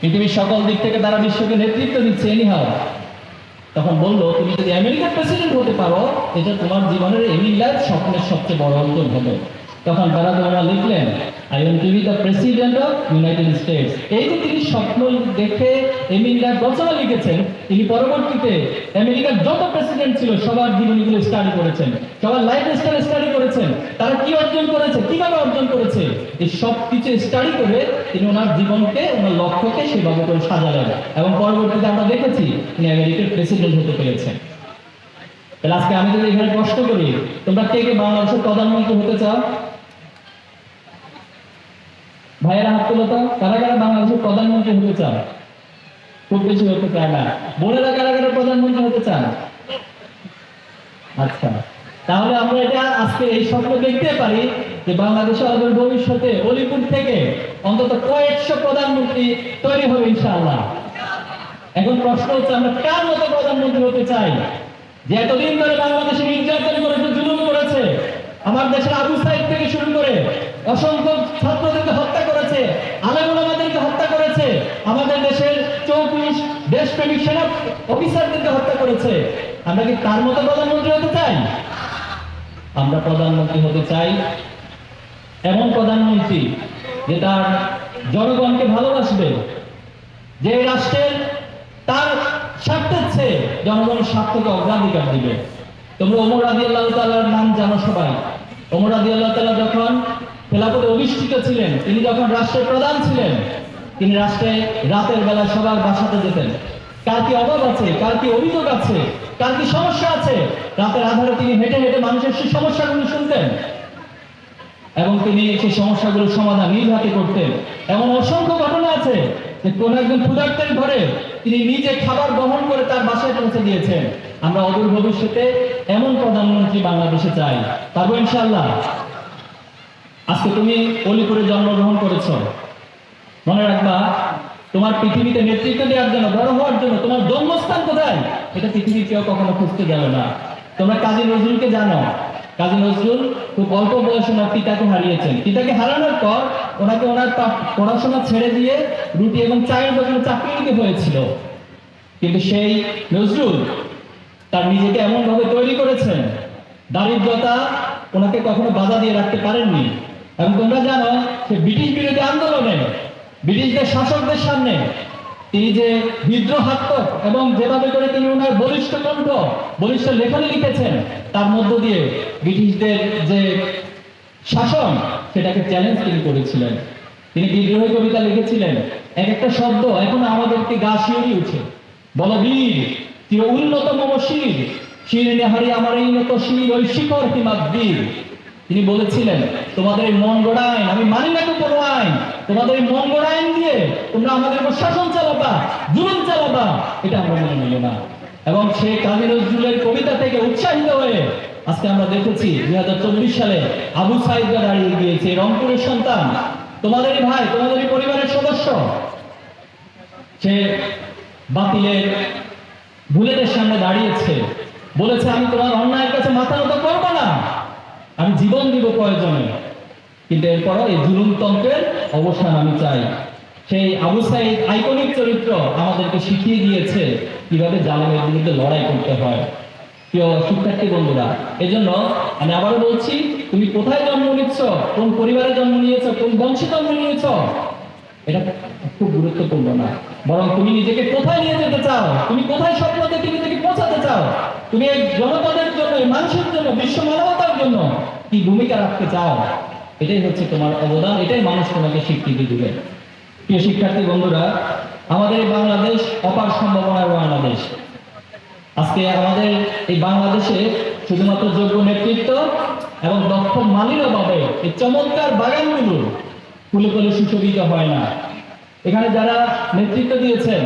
পৃথিবীর সকল দিক থেকে তারা বিশ্বকে নেতৃত্ব দিচ্ছে এনিহাও তখন বলল, তুমি যদি আমেরিকার প্রেসিডেন্ট হতে পারো, এটা তোমার জীবনের এমিলার স্বপ্নের সবচেয়ে বড় অর্জন হবে। তখন তারা তোমরা লিখলেন I be the president of United States এই যে তিনি স্বপ্ন দেখে এমিলার রচনা লিখেছেন, তিনি পরবর্তীতে আমেরিকার যত প্রেসিডেন্ট ছিল, সবার জীবনীগুলো স্টাডি করেছেন। সবার লাইফ স্টাইল স্টাডি করেছেন। তারা কি অর্জন করেছে? কীভাবে অর্জন করেছে? এই সব কিছু স্টাডি করে তিনি ওনার জীবনকে, ওনার লক্ষ্যকে সেভাবে করে সাজালেন। এবং পরবর্তীতে আমরা দেখেছি তিনি আমেরিকার প্রেসিডেন্ট হতে পেরেছেন। তাহলে আজকে আমি যদি এখানে প্রশ্ন করি, তোমরা কে কে বাংলাদেশের প্রধানমন্ত্রী হতে চাও? ভাইয়েরা হাত তুলো তো। কারা কারা বাংলাদেশের প্রধানমন্ত্রী হতে চান? খুব বেশি হতে চায় না। বোনেরা কারা কারা প্রধানমন্ত্রী হতে চান? আচ্ছা। তাহলে আমরা এটা আজকে এই স্বপ্ন দেখতে পারি যে বাংলাদেশে অদূর ভবিষ্যতে অলিপুর থেকে অন্তত কয়েকশো প্রধানমন্ত্রী তৈরি হবে ইনশাআল্লাহ। এখন প্রশ্ন হচ্ছে, আমরা কার মতো প্রধানমন্ত্রী হতে চাই? যে এতদিন ধরে বাংলাদেশে নির্যাতন করেছে, জুলুম করেছে, আমার দেশের আবু সাইদ থেকে শুরু করে অসংখ্য ছাত্রদেরকে হত্যা করেছে আলেমুলামাদেরকে হত্যা করেছে, আমাদের দেশের চৌত্রিশ দেশপ্রেমিক সেনা অফিসারদেরকে হত্যা করেছে। আমরা কি তার মতো প্রধানমন্ত্রী হতে চাই? আমরা প্রধানমন্ত্রী হতে চাই। এমন প্রধানমন্ত্রী যে তার জনগণকে ভালোবাসবে, যে রাষ্ট্রের তার স্বার্থের চেয়ে জনগণের স্বার্থকে অগ্রাধিকার দিবে। তোমরা ওমর আদি আল্লাহ তালার নাম জানো সবাই। ওমর আদি আল্লাহ তালা যখন খেলাপথে অধিষ্ঠিত ছিলেন, তিনি যখন রাষ্ট্রের প্রধান ছিলেন, তিনি রাষ্ট্রে রাতের বেলা সবার বাসাতে যেতেন। কার কি অভাব আছে? কার কি অভিযোগ আছে? কার কি সমস্যা আছে? রাতের আধারে তিনি হেঁটে হেঁটে মানুষের সেই সমস্যাগুলো শুনতেন। এবং তিনি সেই সমস্যাগুলোর সমাধান নিজ হাতে করতেন। এমন অসংখ্য ঘটনা আছে যে কোন একজন ক্ষুধার্তের ঘরে তিনি নিজে খাবার গ্রহণ করে তার বাসায় পৌঁছে দিয়েছেন। আমরা অদূর ভবিষ্যতে এমন প্রধানমন্ত্রী বাংলাদেশে চাই। পারব ইনশাল্লাহ আজকে তুমি অলিপুরে জন্মগ্রহণ করেছ। মনে রাখবা তোমার পৃথিবীতে নেতৃত্ব দেওয়ার জন্য, বড় হওয়ার জন্য তোমার জন্মস্থান কোথায়? এটা পৃথিবীর কেউ কখনো খুঁজতে যাবে না। তোমরা কাজী নজরুলকে জানো। কাজী নজরুল খুব অল্প বয়সে ওনার পিতাকে হারিয়েছেন। পিতাকে হারানোর পর ওনাকে ওনার পড়াশোনা ছেড়ে দিয়ে রুটি এবং চায়ের দোকানে চাকরি নিতে হয়েছিল। কিন্তু সেই নজরুল তার নিজেকে এমন ভাবে তৈরি করেছেন, দারিদ্রতা ওনাকে কখনো বাধা দিয়ে রাখতে পারেননি। এবং তোমরা জানো, সে ব্রিটিশ বিরোধী আন্দোলনে ব্রিটিশদের শাসকদের সামনে তিনি যে বিদ্রোহাত্মক এবং যেভাবে করে তিনি ওনার বলিষ্ঠ কণ্ঠ, বলিষ্ঠ লেখনী লিখেছেন, তার মধ্য দিয়ে ব্রিটিশদের যে শাসন, সেটাকে চ্যালেঞ্জ তিনি করেছিলেন। তিনি বিদ্রোহী কবিতা লিখেছিলেন। এক একটা শব্দ এখন আমাদেরকে গা শিউরি উঠে বল, বীর চির উন্নত মম শির শির নেহারি আমার এই নত শির ওই শিখর হিমাদ বীর তিনি বলেছিলেন, তোমাদের এই মন গড়াইন আমি মানি না তো কোনো আইন, তোমাদের এই মন গড়াইন দিয়ে তোমরা আমাদের উপর শাসন চালাবা, জুলুম চালাবা, এটা আমরা মেনে নিল না। এবং সেই কাজী নজরুলের কবিতা থেকে উৎসাহিত হয়ে আজকে আমরা দেখেছি দুই হাজার চব্বিশ সালে আবু সাইদরা দাঁড়িয়ে গিয়েছে রংপুরের সন্তান, তোমাদেরই ভাই, তোমাদেরই পরিবারের সদস্য। সে বাতিলের বুলেটের সামনে দাঁড়িয়েছে, বলেছে, আমি তোমার অন্যায়ের কাছে মাথা নত করব না। আমি জীবন দিব প্রয়োজনে। কিন্তু এরপরও এই জুলুমতন্ত্রের অবসান আমি চাই। সেই আবু সাইদ আইকনিক চরিত্র আমাদেরকে শিখিয়ে দিয়েছে কীভাবে জালেমের বিরুদ্ধে লড়াই করতে হয়। প্রিয় শিক্ষার্থী বন্ধুরা এই জন্য আমি আবারও বলছি, তুমি কোথায় জন্ম নিচ্ছ? কোন পরিবারে জন্ম নিয়েছ? কোন বংশে জন্ম নিয়েছ? এটা খুব গুরুত্বপূর্ণ না। বরং তুমি নিজেকে কোথায় নিয়ে যেতে চাও? তুমি কোথায় স্বপ্ন দেখে নিজেকে পৌঁছাতে চাও? তুমি এই জনপদের জন্য মানুষের জন্য, বিশ্ব মানবতার জন্য কি ভূমিকা রাখতে চাও? এটাই হচ্ছে তোমার অবদান, এটাই মানুষ তোমাকে স্বীকৃতি দিবে। প্রিয় শিক্ষার্থী বন্ধুরা, আমাদের বাংলাদেশ অপার সম্ভাবনার বাংলাদেশ। আজকে আমাদের এই বাংলাদেশে শুধুমাত্র যোগ্য নেতৃত্ব এবং দক্ষ মালির অভাবে এই চমৎকার বাগানগুলো ফুলে ফুলে সুশোভিত হয় না। এখানে যারা নেতৃত্ব দিয়েছেন,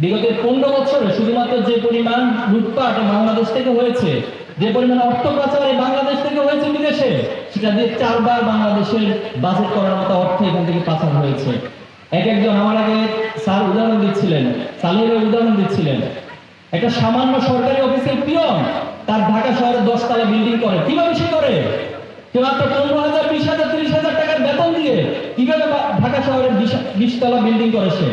বিগত পনেরো বছরে শুধুমাত্র যে পরিমাণ লুটপাট বাংলাদেশ থেকে হয়েছে, যে পরিমাণ অর্থ পাচার বাংলাদেশ থেকে হয়েছে বিদেশে, সেটা দিয়ে চারবার বাংলাদেশের বাজেট করার মতো অর্থ এখান থেকে পাচার হয়েছে। এক একজন আমার আগে স্যার উদাহরণ দিচ্ছিলেন সালিমের উদাহরণ দিচ্ছিলেন। একটা সামান্য সরকারি অফিসের পিয়ন তার ঢাকা শহরে দশতলা বিল্ডিং করে। কীভাবে সে করে? কেউ মাত্র পনেরো হাজার, বিশ হাজার, তিরিশ হাজার বেতন দিয়ে কীভাবে ঢাকা শহরের বিশতলা বিল্ডিং করে সে?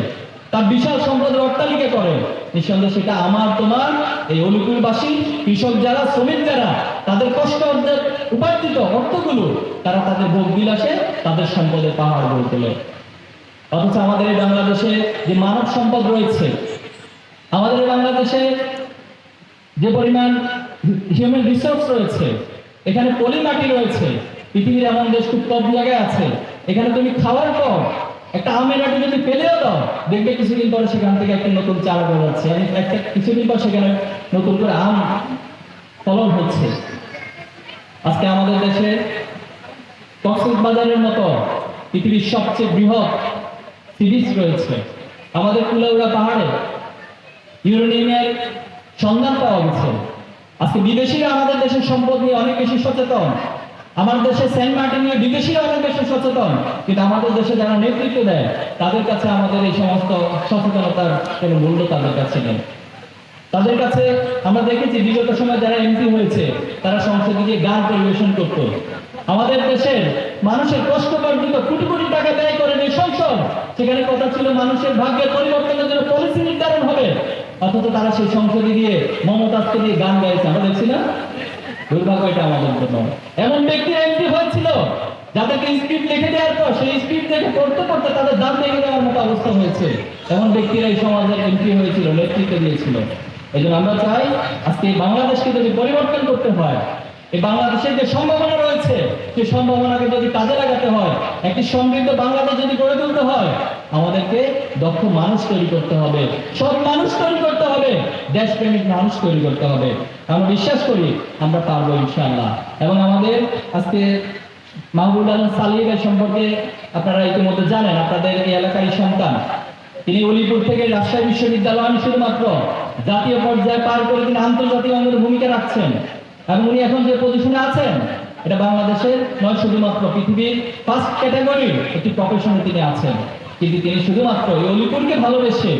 তার বিশাল সম্পদের অট্টালিকা করে। নিঃসন্দেহে সেটা আমার, তোমার, এই অলিপুরবাসী কৃষক যারা, শ্রমিক যারা, তাদের কষ্ট অর্জন উপার্জিত অর্থগুলো তারা তাদের ভোগ বিলাসে তাদের সম্পদের পাহাড় গড়ে তোলে। অথচ আমাদের এই বাংলাদেশে যে মানব সম্পদ রয়েছে, আমাদের বাংলাদেশে যে পরিমাণ হিউম্যান রিসোর্স রয়েছে, এখানে পলি মাটি রয়েছে পৃথিবীর এমন দেশ খুব কম জায়গায় আছে। এখানে তুমি খাওয়ার পর একটা আমের আটি যদি ফেলেও দাও, দেখবে কিছুদিন পরে সেখান থেকে একটা নতুন চারা বেরোচ্ছে একটা কিছুদিন পর সেখানে নতুন করে আম ফলন হচ্ছে। আজকে আমাদের দেশে কক্সবাজারের মতো পৃথিবীর সবচেয়ে বৃহৎ সিরিজ রয়েছে। আমাদের কুলাউড়া পাহাড়ে ইউরেনিয়ামের সন্ধান পাওয়া গেছে। আজকে বিদেশিরা আমাদের দেশের সম্পদ নিয়ে অনেক বেশি সচেতন। আমার দেশে সেন্ট মার্টিন নিয়ে বিদেশিরা অনেক বেশি সচেতন, কিন্তু আমাদের দেশে যারা নেতৃত্ব দেয়, তাদের কাছে আমাদের এই সমস্ত সচেতনতার কোনো মূল্য তাদের কাছে নেই। তাদের কাছে আমরা দেখেছি বিগত সময় যারা এমপি হয়েছে, তারা সংসদে গিয়ে গান পরিবেশন করত। আমাদের দেশের মানুষের কষ্ট অর্জিত কোটি কোটি টাকা ব্যয় করেন এই সংসদ, সেখানে কথা ছিল মানুষের ভাগ্যের পরিবর্তনের জন্য পলিসি নির্ধারণ হবে। অথচ তারা সেই সংসদে গিয়ে মমতাজকে দিয়ে গান গাইছে, আমরা দেখছি না দুর্ভাগ্য এটা আমাদের জন্য। এমন ব্যক্তি এমপি হয়েছিল, যাদেরকে স্ক্রিপ্ট লিখে দেওয়ার পর সেই স্ক্রিপ্ট দেখে পড়তে পড়তে তাদের দাম দেখে দেওয়ার মতো অবস্থা হয়েছে। এমন ব্যক্তিরা এই সমাজের এমপি হয়েছিল, নেতৃত্ব দিয়েছিল। এই আমরা চাই আজকে বাংলাদেশকে যদি পরিবর্তন করতে হয় এই বাংলাদেশের যে সম্ভাবনা রয়েছে, সেই সম্ভাবনাকে যদি কাজে লাগাতে হয়, একটি সমৃদ্ধ বাংলাদেশ যদি গড়ে তুলতে হয়, আমাদেরকে দক্ষ মানুষ তৈরি করতে হবে। সব মানুষ তৈরি করতে হবে, দেশপ্রেমিক মানুষ তৈরি করতে হবে। আমরা বিশ্বাস করি, আমরা পারব ইনশাআল্লাহ। এবং আমাদের আজকে মাহবুব আলম সালিমের সম্পর্কে আপনারা ইতিমধ্যে জানেন, আপনাদের এই এলাকারই সন্তান। তিনি অলিপুর থেকে রাজশাহী বিশ্ববিদ্যালয় আমি শুধুমাত্র জাতীয় পর্যায়ে পার করে তিনি আন্তর্জাতিক অঙ্গের ভূমিকা রাখছেন। এবং উনি এখন যে পজিশনে আছেন, এটা বাংলাদেশের নয় শুধুমাত্র পৃথিবীর ফার্স্ট ক্যাটাগরির একটি প্রফেশনে তিনি আছেন। কিন্তু তিনি শুধুমাত্র এই অলিপুরকে ভালোবেসে,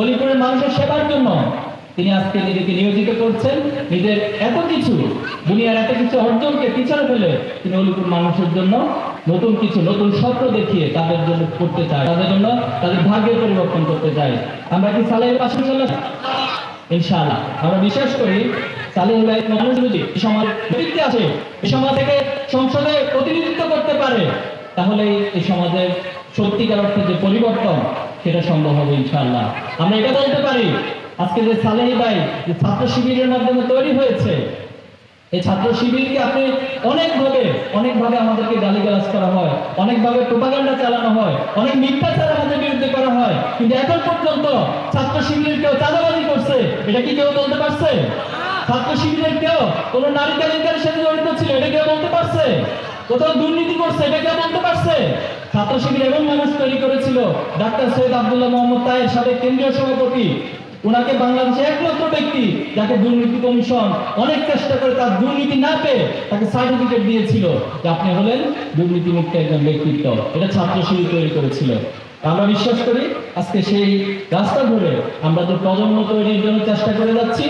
অলিপুরের মানুষের সেবার জন্য তিনি আজকে নিজেকে নিয়োজিত করছেন। নিজের এত কিছু, দুনিয়ার এত কিছু অর্জনকে পিছনে ফেলে তিনি অলিপুর মানুষের জন্য নতুন কিছু, নতুন স্বপ্ন দেখিয়ে তাদের জন্য করতে চায়, তাদের জন্য তাদের ভাগ্যের পরিবর্তন করতে চায়। আমরা কি সালের পাশে চলে ইনশাআল্লাহ। আমরা বিশ্বাস করি সালেহ ভাই মানুষ এই সমাজ নেতৃত্বে আসে। এই সমাজ থেকে সংসদে প্রতিনিধিত্ব করতে পারে। তাহলে এই সমাজের সত্যিকার অর্থে যে পরিবর্তন, সেটা সম্ভব হবে ইনশাআল্লাহ। আমরা এটা বলতে পারি। আজকে যে সালেহি ভাই, যে ছাত্র শিবিরের মাধ্যমে তৈরি হয়েছে, এই ছাত্র শিবিরকে আপনি অনেকভাবে অনেকভাবে আমাদেরকে গালিগালাজ করা হয়। অনেকভাবে প্রোপাগান্ডা চালানো হয়। অনেক মিথ্যাচার আমাদের বিরুদ্ধে করা হয়। কিন্তু এখন পর্যন্ত ছাত্র শিবিরের কেউ চাঁদাবাজি করছে। এটা কি কেউ বলতে পারছে? ছাত্র শিবিরের কেউ? কোন নারী সাথে জড়িত ছিল? এটা কেউ বলতে পারছে? কোথাও দুর্নীতি করছে? এটা কেউ বলতে পারছে? ছাত্র শিবির এমন মানুষ তৈরি করেছিল। ডাক্তার সৈয়দ আব্দুল্লাহ মোহাম্মদ কেন্দ্রীয় সভাপতি। ওনাকে বাংলাদেশের একমাত্র ব্যক্তি যাকে দুর্নীতি কমিশন অনেক চেষ্টা করে তার দুর্নীতি না পেয়ে তাকে সার্টিফিকেট দিয়েছিল যে আপনি হলেন দুর্নীতি মুক্ত একজন ব্যক্তিত্ব। এটা ছাত্র শিবির তৈরি করেছিল। আমরা বিশ্বাস করি, আজকে সেই রাস্তা ধরে আমরা যে প্রজন্ম তৈরির জন্য চেষ্টা করে যাচ্ছি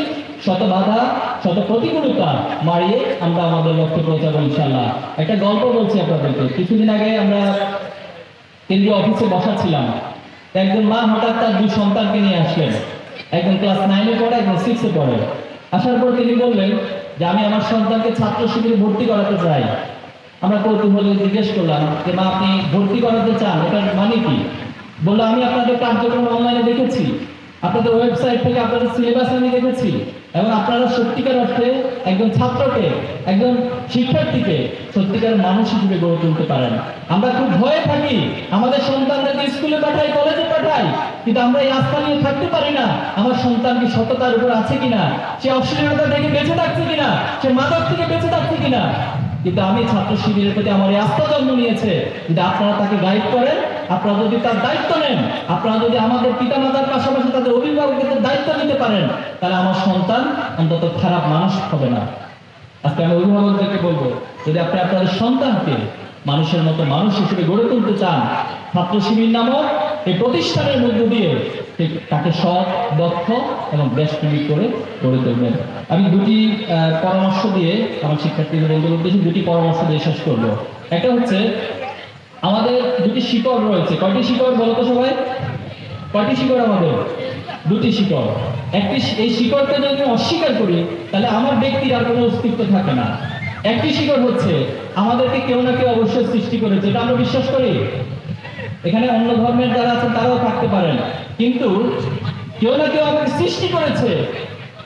শত বাধা, শত প্রতিকূলতা মারিয়ে আমরা আমাদের লক্ষ্যে পৌঁছাবো ইনশাল্লাহ একটা গল্প বলছি আপনাদেরকে। কিছুদিন আগে আমরা কেন্দ্রীয় অফিসে বসা ছিলাম একজন মা হঠাৎ তার দুই সন্তানকে নিয়ে আসলেন। একজন ক্লাস নাইনে পড়ে, একজন সিক্সে পড়ে। আসার পর তিনি বললেন যে, আমি আমার সন্তানকে ছাত্র শিবিরে ভর্তি করাতে চাই। আমরা কৌতূহলে জিজ্ঞেস করলাম যে, মা, আপনি ভর্তি করাতে চান? এটার মানে কি? বলল, আমি আপনাদের কার্যক্রম অনলাইনে দেখেছি। আপনাদের ওয়েবসাইট থেকে আপনাদের সিলেবাস আমি দেখেছি এবং আপনারা সত্যিকার অর্থে একজন ছাত্রকে, একজন শিক্ষার্থীকে সত্যিকার মানুষ হিসেবে গড়ে তুলতে পারেন। আমরা খুব ভয়ে থাকি, আমাদের সন্তানদেরকে স্কুলে পাঠাই কলেজে পাঠাই, কিন্তু আমরা এই আস্থা নিয়ে থাকতে পারি না, আমার সন্তান কি সততার উপর আছে কিনা, সে অশ্লীলতা থেকে বেঁচে থাকছে কিনা, সে মাদক থেকে বেঁচে থাকছে কিনা। কিন্তু আমি ছাত্র শিবিরের প্রতি আমার এই আস্থা জন্ম নিয়েছে যদি আপনারা তাকে গাইড করেন, আপনারা যদি তার দায়িত্ব নেন, আপনারা যদি আমাদের পিতা মাতার পাশাপাশি তাদের অভিভাবকদের দায়িত্ব নিতে পারেন, তাহলে আমার সন্তান অন্তত খারাপ মানুষ হবে না। আজকে আমি অভিভাবকদেরকে বলব, যদি আপনি আপনাদের সন্তানকে মানুষের মতো মানুষ হিসেবে গড়ে তুলতে চান, ছাত্র শিবির নামক এই প্রতিষ্ঠানের মধ্য দিয়ে তাকে সৎ, দক্ষ এবং দেশপ্রেমিক করে গড়ে তুলবেন। আমি দুটি পরামর্শ দিয়ে আমার শিক্ষার্থীদের বন্ধুদের উদ্দেশ্যে দুটি পরামর্শ দিয়ে শেষ করব। একটা হচ্ছে, আমাদের দুটি শিকড় রয়েছে। কয়টি শিকড় বলো তো সবাই? কয়টি শিকড় আমাদের? দুটি শিকড়। একটি এই শিকড়কে যদি অস্বীকার করি, তাহলে আমার ব্যক্তির আর কোনো অস্তিত্ব থাকে না। একটি শিকড় হচ্ছে, আমাদেরকে কেউ না কেউ অবশ্যই সৃষ্টি করেছে, এটা আমরা বিশ্বাস করি? এখানে অন্য ধর্মের যারা আছেন, তারাও থাকতে পারেন কিন্তু কেউ না কেউ আমাকে সৃষ্টি করেছে।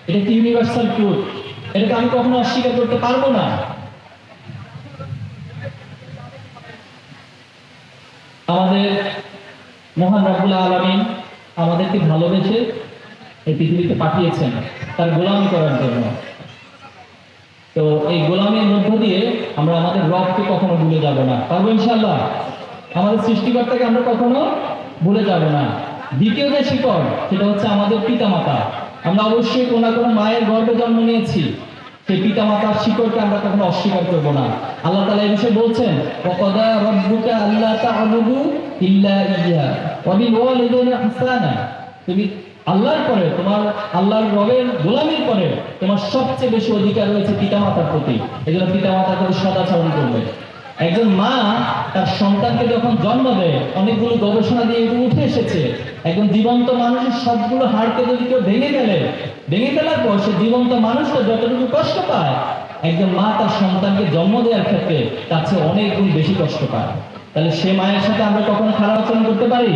এটা একটি ইউনিভার্সাল ট্রুথ এটাকে আমি কখনো অস্বীকার করতে পারব না। আমাদের মহান রাবুল আলমিন আমাদেরকে ভালোবেসে এই পৃথিবীতে পাঠিয়েছেন, তার গোলামি করার জন্য। তো এই গোলামের মধ্য দিয়ে আমরা আমাদের রবকে কখনো ভুলে যাব না। পারব ইনশাল্লাহ আমাদের সৃষ্টিকর্তাকে আমরা কখনো ভুলে যাব না। দ্বিতীয় যে শিকড়, সেটা হচ্ছে আমাদের পিতামাতা। আমরা অবশ্যই কোনো না কোনো মায়ের গর্ভে জন্ম নিয়েছি। সেই পিতামাতার শিকড়কে আমরা কখনো অস্বীকার করব না। আল্লাহ তালা এই বিষয়ে বলছেন, ওয়াকাদা রাব্বুকা আল্লা তা'বুদু ইল্লা ইয়্যা ওয়া বিল ওয়ালিদাইনি ইহসানা। তুমি আল্লাহর পরে, তোমার আল্লাহর রবের গোলামির পরে তোমার সবচেয়ে বেশি অধিকার রয়েছে পিতামাতার প্রতি। এই জন্য পিতামাতার প্রতি সদাচরণ করবে। একজন মা তার সন্তানকে যখন জন্ম দেয়, অনেকগুলো গবেষণা দিয়ে এগুলো উঠে এসেছে। একজন জীবন্ত মানুষের সবগুলো হাড়কে যদি কেউ ভেঙে ফেলে, ভেঙে ফেলার পর সে জীবন্ত মানুষটা যতটুকু কষ্ট পায়, একজন মা তার সন্তানকে জন্ম দেওয়ার ক্ষেত্রে তার চেয়ে অনেক গুণ বেশি কষ্ট পায়। তাহলে সে মায়ের সাথে আমরা কখনো খারাপ আচরণ করতে পারি?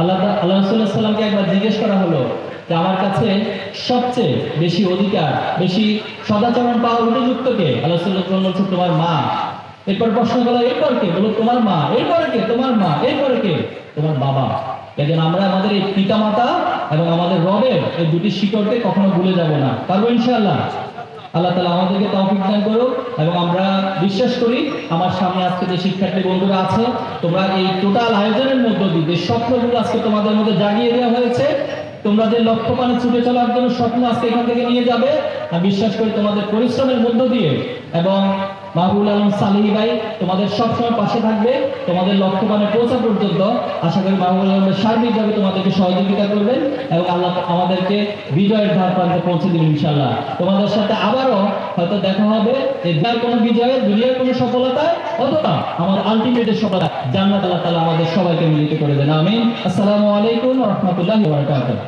আল্লাহ আল্লাহ সাল্লামকে একবার জিজ্ঞেস করা হলো যে, আমার কাছে সবচেয়ে বেশি অধিকার, বেশি সদাচরণ পাওয়ার উপযুক্ত কে? আল্লাহ রসুল্লাহ বলছে তোমার মা এরপর প্রশ্ন করল, এরপর কে? বলো তোমার মা। এরপরে কে? তোমার মা। এরপরে কে? তোমার বাবা। এজন আমরা আমাদের এই পিতা মাতা এবং আমাদের রবের এই দুটি শিকড়কে কখনো ভুলে যাব না। পারব ইনশাআল্লাহ? আল্লাহ তালা আমাদেরকে তৌফিক দান করো এবং আমরা বিশ্বাস করি, আমার সামনে আজকে যে শিক্ষার্থী বন্ধুরা আছে, তোমরা এই টোটাল আয়োজনের মধ্য দিয়ে যে স্বপ্নগুলো আজকে তোমাদের মধ্যে জাগিয়ে দেওয়া হয়েছে, তোমরা যে লক্ষ্য পানে ছুটে চলার জন্য স্বপ্ন আজকে এখান থেকে নিয়ে যাবে, আমি বিশ্বাস করি তোমাদের পরিশ্রমের মধ্য দিয়ে এবং মাহবুল আলম সালিহি ভাই, তোমাদের সবসময় পাশে থাকবে, তোমাদের লক্ষ্যমানে পৌঁছা পর্যন্ত আশা করি মাহবুল আলমের সার্বিকভাবে তোমাদেরকে সহযোগিতা করবেন এবং আল্লাহ আমাদেরকে বিজয়ের ধার প্রান্তে পৌঁছে দিবেন ইনশাল্লাহ তোমাদের সাথে আবারও হয়তো দেখা হবে যে যার কোনো বিজয়ে, দুনিয়ার কোনো সফলতায় অথবা আমাদের আলটিমেটের সফলতা, জান্নাত আল্লাহ তালা আমাদের সবাইকে মিলিত করে দেন। আমিন। আসসালামু আলাইকুম রহমতুল্লাহ বারকাতুহ।